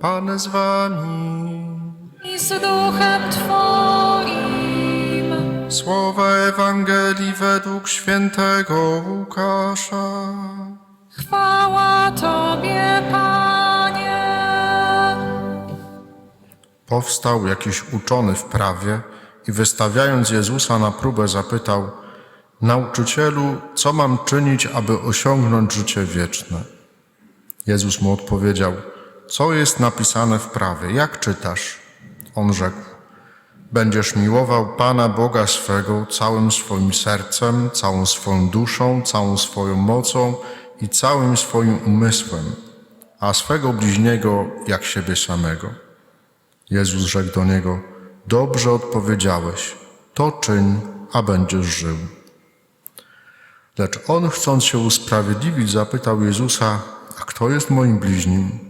Pan z wami. i z duchem Twoim. Słowa Ewangelii według świętego Łukasza. Chwała Tobie, Panie. Powstał jakiś uczony w prawie i wystawiając Jezusa na próbę zapytał: Nauczycielu, co mam czynić, aby osiągnąć życie wieczne? Jezus mu odpowiedział: Co jest napisane w prawie? Jak czytasz? On rzekł: Będziesz miłował Pana Boga swego całym swoim sercem, całą swoją duszą, całą swoją mocą i całym swoim umysłem, a swego bliźniego jak siebie samego. Jezus rzekł do niego: Dobrze odpowiedziałeś, to czyń, a będziesz żył. Lecz on, chcąc się usprawiedliwić, zapytał Jezusa: A kto jest moim bliźnim?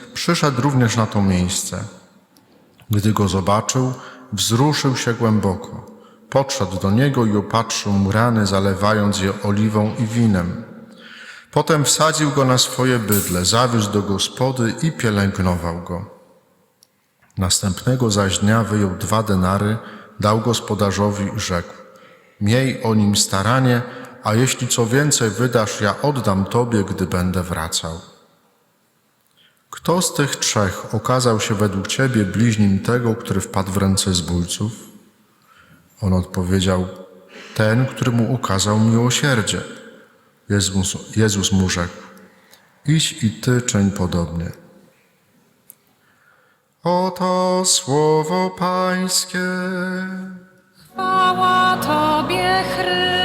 przyszedł również na to miejsce. Gdy go zobaczył, wzruszył się głęboko. Podszedł do niego i opatrzył mu rany, zalewając je oliwą i winem. Potem wsadził go na swoje bydle, zawiózł do gospody i pielęgnował go. Następnego zaś dnia wyjął dwa denary, dał gospodarzowi i rzekł: Miej o nim staranie, a jeśli co więcej wydasz, ja oddam tobie, gdy będę wracał. Kto z tych trzech okazał się według ciebie bliźnim tego, który wpadł w ręce zbójców? On odpowiedział: Ten, który mu okazał miłosierdzie. Jezus, Jezus mu rzekł: Idź i ty czyń podobnie. Oto słowo Pańskie. Chwała Tobie, Chryste.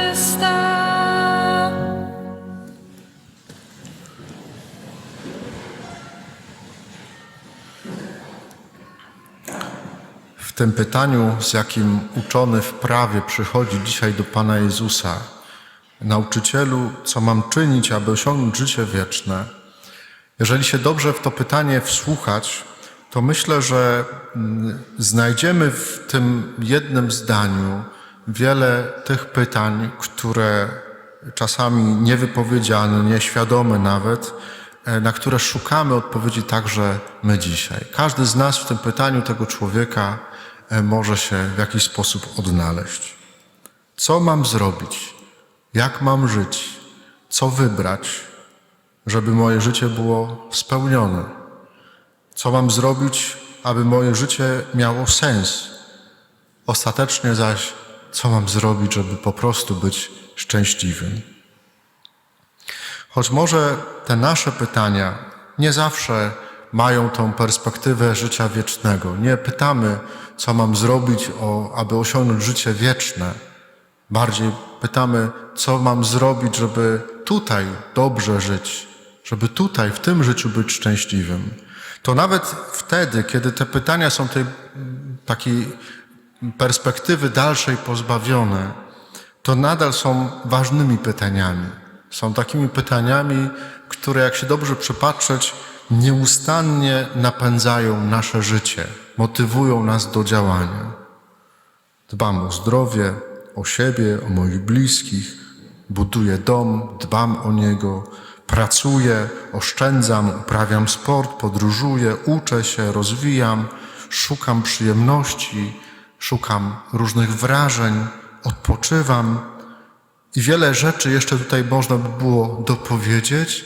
Tym pytaniu, z jakim uczony w prawie przychodzi dzisiaj do Pana Jezusa, nauczycielu, co mam czynić, aby osiągnąć życie wieczne, jeżeli się dobrze w to pytanie wsłuchać, to myślę, że mm, znajdziemy w tym jednym zdaniu wiele tych pytań, które czasami niewypowiedziane, nieświadome nawet, e, na które szukamy odpowiedzi także my dzisiaj. Każdy z nas w tym pytaniu tego człowieka może się w jakiś sposób odnaleźć. Co mam zrobić? Jak mam żyć? Co wybrać, żeby moje życie było spełnione? Co mam zrobić, aby moje życie miało sens? Ostatecznie zaś, co mam zrobić, żeby po prostu być szczęśliwym? Choć może te nasze pytania nie zawsze mają tą perspektywę życia wiecznego. Nie pytamy, co mam zrobić, o, aby osiągnąć życie wieczne. Bardziej pytamy, co mam zrobić, żeby tutaj dobrze żyć, żeby tutaj, w tym życiu być szczęśliwym. To nawet wtedy, kiedy te pytania są tej takiej perspektywy dalszej pozbawione, to nadal są ważnymi pytaniami. Są takimi pytaniami, które, jak się dobrze przypatrzeć, nieustannie napędzają nasze życie, motywują nas do działania. Dbam o zdrowie, o siebie, o moich bliskich, buduję dom, dbam o niego, pracuję, oszczędzam, uprawiam sport, podróżuję, uczę się, rozwijam, szukam przyjemności, szukam różnych wrażeń, odpoczywam. I wiele rzeczy jeszcze tutaj można by było dopowiedzieć,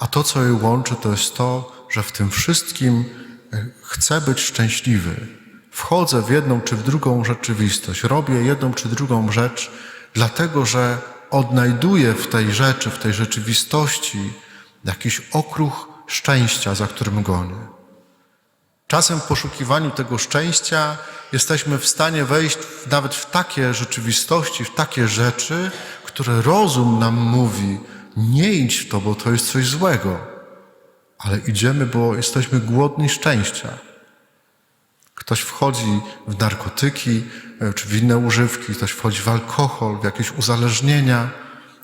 a to, co je łączy, to jest to, że w tym wszystkim e, chcę być szczęśliwy. Wchodzę w jedną czy w drugą rzeczywistość, robię jedną czy drugą rzecz, dlatego że odnajduję w tej rzeczy, w tej rzeczywistości jakiś okruch szczęścia, za którym gonię. Czasem w poszukiwaniu tego szczęścia jesteśmy w stanie wejść nawet w takie rzeczywistości, w takie rzeczy, które rozum nam mówi: nie idź w to, bo to jest coś złego. Ale idziemy, bo jesteśmy głodni szczęścia. Ktoś wchodzi w narkotyki e, czy w inne używki, ktoś wchodzi w alkohol, w jakieś uzależnienia.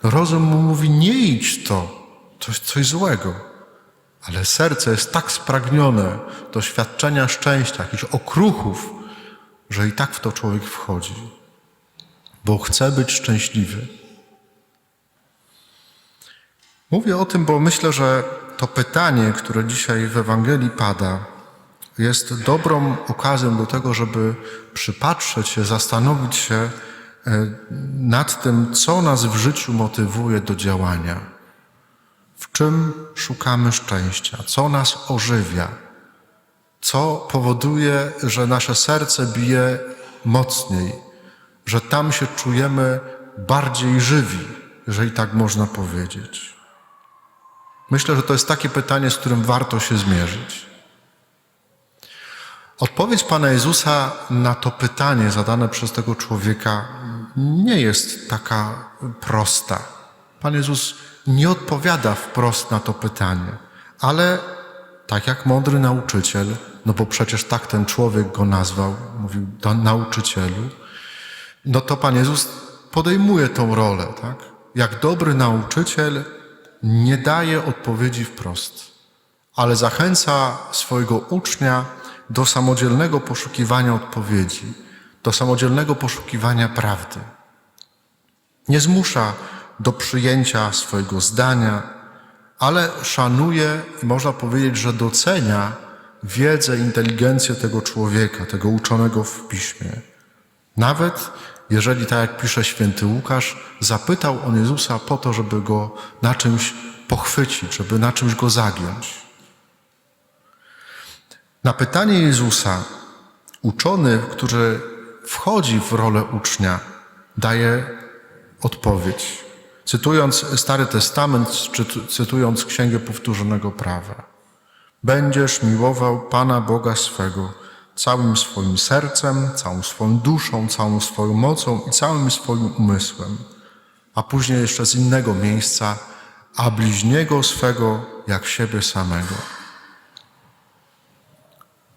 Rozum mu mówi: nie idź w to, coś, coś złego. Ale serce jest tak spragnione doświadczenia szczęścia, jakichś okruchów, że i tak w to człowiek wchodzi, bo chce być szczęśliwy. Mówię o tym, bo myślę, że to pytanie, które dzisiaj w Ewangelii pada, jest dobrą okazją do tego, żeby przypatrzeć się, zastanowić się e, nad tym, co nas w życiu motywuje do działania. W czym szukamy szczęścia? Co nas ożywia? Co powoduje, że nasze serce bije mocniej, że tam się czujemy bardziej żywi, jeżeli tak można powiedzieć? Myślę, że to jest takie pytanie, z którym warto się zmierzyć. Odpowiedź Pana Jezusa na to pytanie zadane przez tego człowieka nie jest taka prosta. Pan Jezus nie odpowiada wprost na to pytanie, ale tak jak mądry nauczyciel, no bo przecież tak ten człowiek go nazwał, mówił do nauczycielu, no to Pan Jezus podejmuje tą rolę, tak? Jak dobry nauczyciel nie daje odpowiedzi wprost, ale zachęca swojego ucznia do samodzielnego poszukiwania odpowiedzi, do samodzielnego poszukiwania prawdy. Nie zmusza do przyjęcia swojego zdania, ale szanuje i można powiedzieć, że docenia wiedzę, inteligencję tego człowieka, tego uczonego w piśmie. Nawet jeżeli, tak jak pisze święty Łukasz, zapytał on Jezusa po to, żeby go na czymś pochwycić, żeby na czymś go zagiąć. Na pytanie Jezusa uczony, który wchodzi w rolę ucznia, daje odpowiedź, cytując Stary Testament, czy cytując Księgę Powtórzonego Prawa. Będziesz miłował Pana Boga swego całym swoim sercem, całą swoją duszą, całą swoją mocą i całym swoim umysłem. A później jeszcze z innego miejsca, a bliźniego swego jak siebie samego.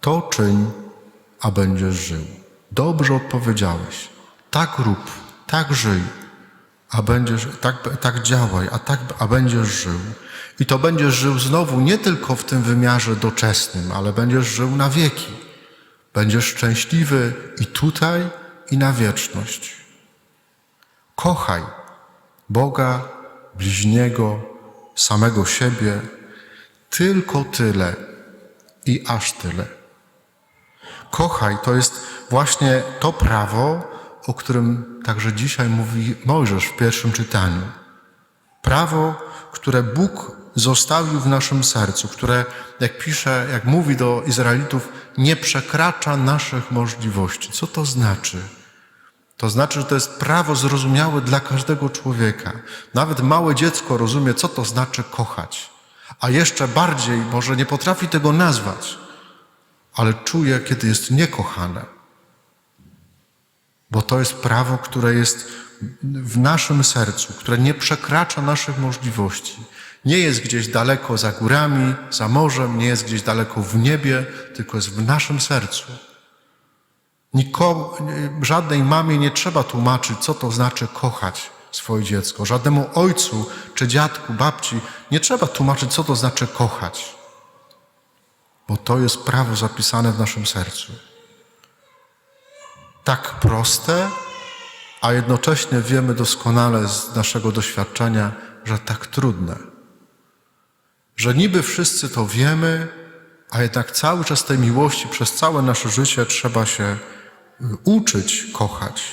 To czyń, a będziesz żył. Dobrze odpowiedziałeś. Tak rób, tak żyj, a będziesz, tak, tak działaj, a tak, a będziesz żył. I to będziesz żył znowu nie tylko w tym wymiarze doczesnym, ale będziesz żył na wieki. Będziesz szczęśliwy i tutaj, i na wieczność. Kochaj Boga, bliźniego, samego siebie, tylko tyle i aż tyle. Kochaj to jest właśnie to prawo, o którym także dzisiaj mówi Mojżesz w pierwszym czytaniu. Prawo, które Bóg zostawił w naszym sercu, które, jak pisze, jak mówi do Izraelitów, nie przekracza naszych możliwości. Co to znaczy? To znaczy, że to jest prawo zrozumiałe dla każdego człowieka. Nawet małe dziecko rozumie, co to znaczy kochać. A jeszcze bardziej może nie potrafi tego nazwać, ale czuje, kiedy jest niekochane. Bo to jest prawo, które jest w naszym sercu, które nie przekracza naszych możliwości. Nie jest gdzieś daleko za górami, za morzem, nie jest gdzieś daleko w niebie, tylko jest w naszym sercu. Nikomu, żadnej mamie nie trzeba tłumaczyć, co to znaczy kochać swoje dziecko. Żadnemu ojcu czy dziadku, babci nie trzeba tłumaczyć, co to znaczy kochać. Bo to jest prawo zapisane w naszym sercu. Tak proste, a jednocześnie wiemy doskonale z naszego doświadczenia, że tak trudne. Że niby wszyscy to wiemy, a jednak cały czas tej miłości przez całe nasze życie trzeba się uczyć kochać.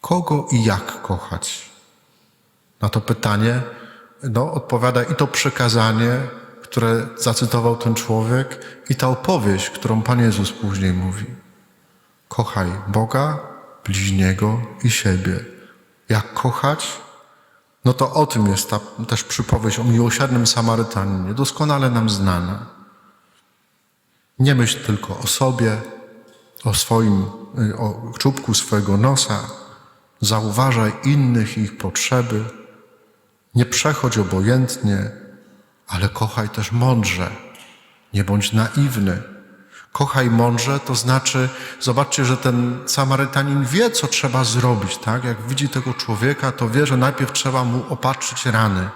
Kogo i jak kochać? Na to pytanie no, odpowiada i to przekazanie, które zacytował ten człowiek, i ta opowieść, którą Pan Jezus później mówi. Kochaj Boga, bliźniego i siebie. Jak kochać? No to o tym jest ta też przypowieść o miłosiernym Samarytaninie, doskonale nam znana. Nie myśl tylko o sobie, o swoim, o czubku swojego nosa, zauważaj innych i ich potrzeby. Nie przechodź obojętnie, ale kochaj też mądrze. Nie bądź naiwny. Kochaj mądrze, to znaczy, zobaczcie, że ten Samarytanin wie, co trzeba zrobić, tak? Jak widzi tego człowieka, to wie, że najpierw trzeba mu opatrzyć rany,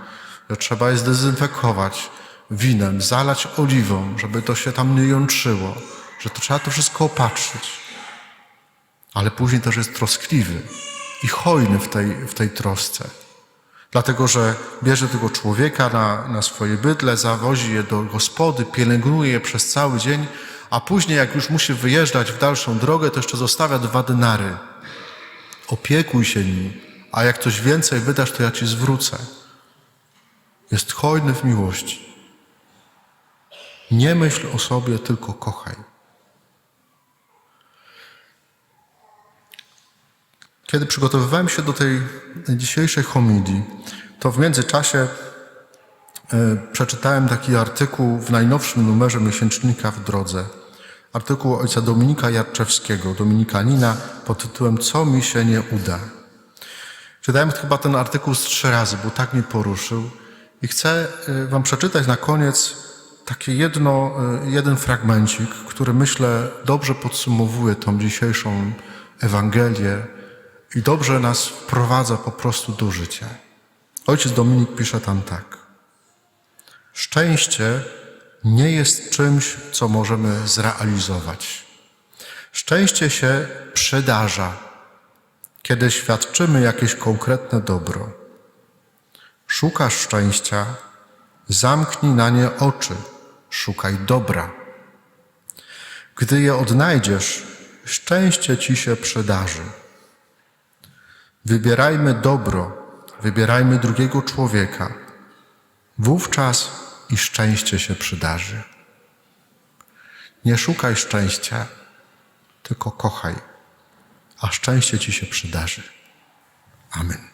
że trzeba je zdezynfekować winem, zalać oliwą, żeby to się tam nie jątrzyło, że to trzeba to wszystko opatrzyć. Ale później też jest troskliwy i hojny w tej, w tej trosce. Dlatego, że bierze tego człowieka na, na swoje bydle, zawozi je do gospody, pielęgnuje je przez cały dzień, a później, jak już musi wyjeżdżać w dalszą drogę, to jeszcze zostawia dwa denary. Opiekuj się nim, a jak coś więcej wydasz, to ja ci zwrócę. Jest hojny w miłości. Nie myśl o sobie, tylko kochaj. Kiedy przygotowywałem się do tej dzisiejszej homilii, to w międzyczasie e, przeczytałem taki artykuł w najnowszym numerze miesięcznika w drodze. Artykuł ojca Dominika Jarczewskiego, dominikanina, pod tytułem Co mi się nie uda. Czytałem chyba ten artykuł z trzy razy, bo tak mnie poruszył. I chcę e, Wam przeczytać na koniec taki jedno, e, jeden fragmencik, który myślę dobrze podsumowuje tą dzisiejszą Ewangelię i dobrze nas wprowadza po prostu do życia. Ojciec Dominik pisze tam tak. Szczęście nie jest czymś, co możemy zrealizować. Szczęście się przydarza, kiedy świadczymy jakieś konkretne dobro. Szukasz szczęścia, zamknij na nie oczy, szukaj dobra. Gdy je odnajdziesz, szczęście ci się przydarzy. Wybierajmy dobro, wybierajmy drugiego człowieka. Wówczas i szczęście się przydarzy. Nie szukaj szczęścia, tylko kochaj, a szczęście ci się przydarzy. Amen.